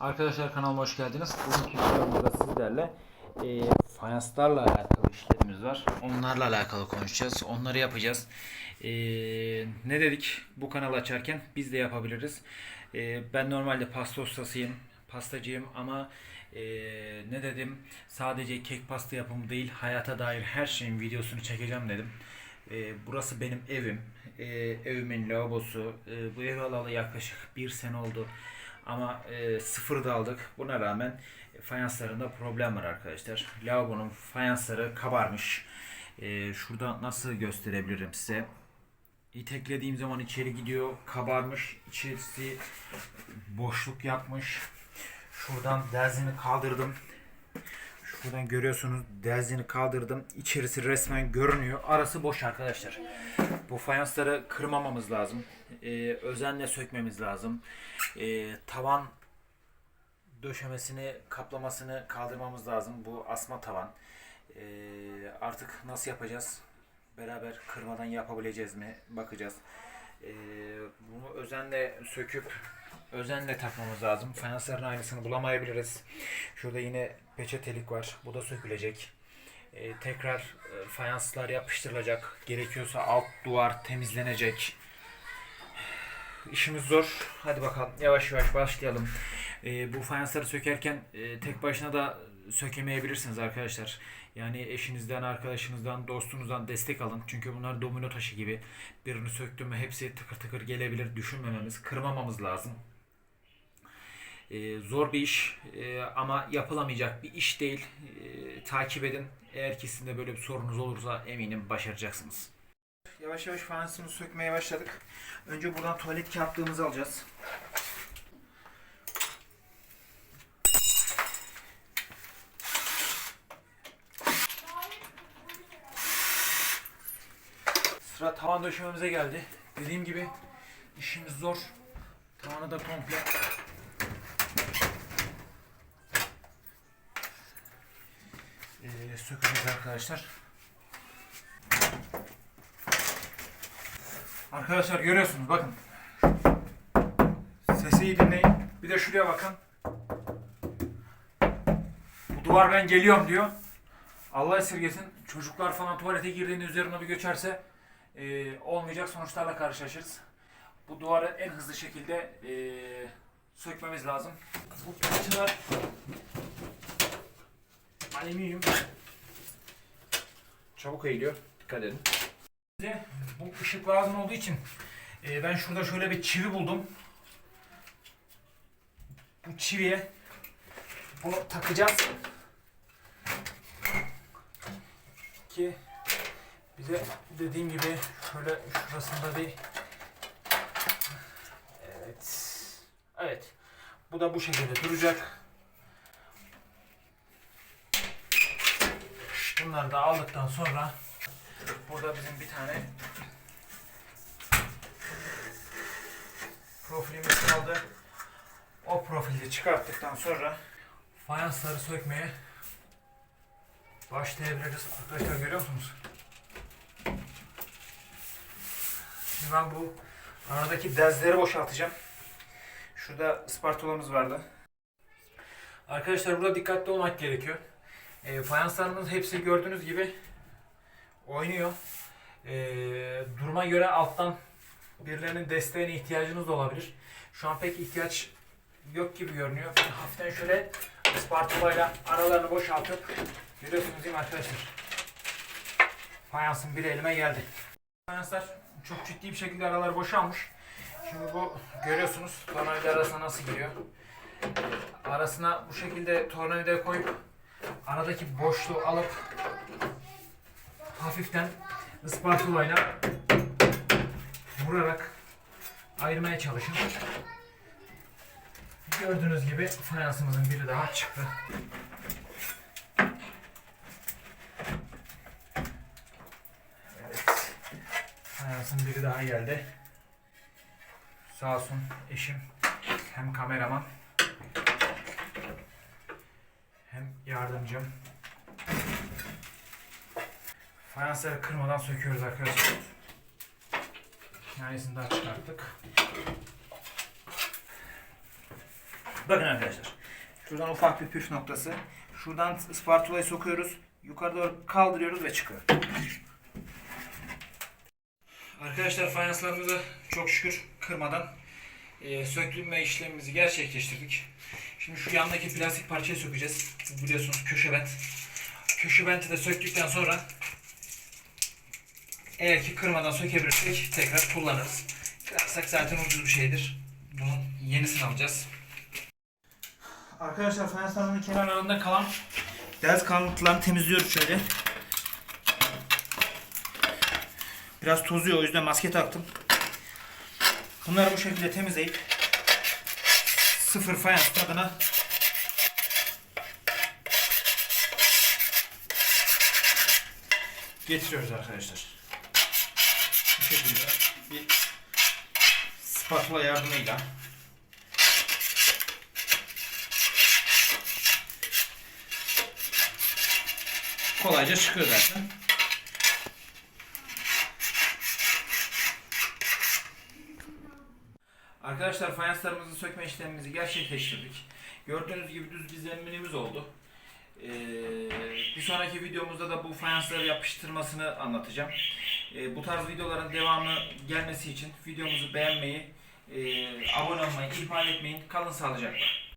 Arkadaşlar kanalıma hoş geldiniz. Bugünkü videomuzda sizlerle e, fayanslarla alakalı işlerimiz var. Onlarla alakalı konuşacağız. Onları yapacağız. E, ne dedik bu kanalı açarken biz de yapabiliriz. E, ben normalde pasta ustasıyım. Pastacıyım ama e, ne dedim sadece kek pasta yapımı değil hayata dair her şeyin videosunu çekeceğim dedim. E, burası benim evim. E, evimin lavabosu. E, bu ev alalı yaklaşık bir sene oldu. Ama e, sıfır da aldık. Buna rağmen fayanslarında problem var arkadaşlar. Lavabonun fayansları kabarmış. E, şurada nasıl gösterebilirim size? İteklediğim zaman içeri gidiyor. Kabarmış. İçerisi boşluk yapmış. Şuradan derzini kaldırdım. Şuradan görüyorsunuz derzini kaldırdım. İçerisi resmen görünüyor. Arası boş arkadaşlar. Bu fayansları kırmamamız lazım. Ee, özenle sökmemiz lazım. Ee, tavan döşemesini, kaplamasını kaldırmamız lazım. Bu asma tavan. Ee, artık nasıl yapacağız? Beraber kırmadan yapabileceğiz mi? Bakacağız. Ee, bunu özenle söküp özenle takmamız lazım. Fayansların aynısını bulamayabiliriz. Şurada yine peçetelik var. Bu da sökülecek. Ee, tekrar e, fayanslar yapıştırılacak. Gerekiyorsa alt duvar temizlenecek. İşimiz zor. Hadi bakalım yavaş yavaş başlayalım. Ee, bu fayansları sökerken e, tek başına da sökemeyebilirsiniz arkadaşlar. Yani eşinizden, arkadaşınızdan, dostunuzdan destek alın. Çünkü bunlar domino taşı gibi. Birini söktüm mü hepsi tıkır tıkır gelebilir. Düşünmememiz, kırmamamız lazım. Ee, zor bir iş ee, ama yapılamayacak bir iş değil. Ee, takip edin. Eğer ki böyle bir sorunuz olursa eminim başaracaksınız. Yavaş yavaş fayansımızı sökmeye başladık. Önce buradan tuvalet kağıtlığımızı alacağız. Sıra tavan döşememize geldi. Dediğim gibi işimiz zor. Tavanı da komple sökeceğiz arkadaşlar. Arkadaşlar görüyorsunuz bakın. Sesi iyi dinleyin. Bir de şuraya bakın. Bu duvar ben geliyorum diyor. Allah esirgesin. Çocuklar falan tuvalete girdiğinde üzerine bir göçerse e, olmayacak sonuçlarla karşılaşırız. Bu duvarı en hızlı şekilde e, sökmemiz lazım. Bu parçalar alüminyum. Çabuk eğiliyor. Dikkat edin. Bize bu ışık lazım olduğu için e, ben şurada şöyle bir çivi buldum. Bu çiviye bunu takacağız. Ki bize dediğim gibi şöyle şurasında bir Evet. Evet. Bu da bu şekilde duracak. Bunları da aldıktan sonra Burada bizim bir tane profilimiz kaldı. O profili çıkarttıktan sonra fayansları sökmeye başlayabiliriz. Arkadaşlar görüyor musunuz? Şimdi ben bu aradaki dezleri boşaltacağım. Şurada spatulamız vardı. Arkadaşlar burada dikkatli olmak gerekiyor. E, fayanslarımız hepsi gördüğünüz gibi oynuyor. Ee, duruma göre alttan birilerinin desteğine ihtiyacınız da olabilir. Şu an pek ihtiyaç yok gibi görünüyor. Ben hafiften şöyle spatulayla aralarını boşaltıp görüyorsunuz değil mi arkadaşlar? Fayansın bir elime geldi. Fayanslar çok ciddi bir şekilde aralar boşalmış. Şimdi bu görüyorsunuz tornavida arasına nasıl giriyor. Arasına bu şekilde tornavida koyup aradaki boşluğu alıp hafiften spatulayla vurarak ayırmaya çalışın. Gördüğünüz gibi fayansımızın biri daha çıktı. Evet. Fayansın biri daha geldi. Sağ olsun eşim hem kameraman hem yardımcım. Fayansları kırmadan söküyoruz arkadaşlar. Tanesini daha çıkarttık. Bakın arkadaşlar. Şuradan ufak bir püf noktası. Şuradan spatulayı sokuyoruz. Yukarı doğru kaldırıyoruz ve çıkıyor. Arkadaşlar fayanslarımızı çok şükür kırmadan e, söktürme işlemimizi gerçekleştirdik. Şimdi şu yandaki plastik parçayı sökeceğiz. Bu Biliyorsunuz köşe bent. Köşe benti de söktükten sonra eğer ki kırmadan sökebilirsek tekrar kullanırız. Kırarsak zaten ucuz bir şeydir. Bunun yenisini alacağız. Arkadaşlar fayanslarımızın kenarlarında kalan ders kalıntılarını temizliyoruz şöyle. Biraz tozuyor o yüzden maske taktım. Bunları bu şekilde temizleyip sıfır fayans tadına getiriyoruz arkadaşlar. Bu şekilde bir spatula yardımıyla kolayca çıkıyor zaten. Arkadaşlar fayanslarımızı sökme işlemimizi gerçekleştirdik. Gördüğünüz gibi düz bir zeminimiz oldu. Ee, bir sonraki videomuzda da bu fayansları yapıştırmasını anlatacağım. Ee, bu tarz videoların devamı gelmesi için videomuzu beğenmeyi, e, abone olmayı ihmal etmeyin. Kalın sağlıcakla.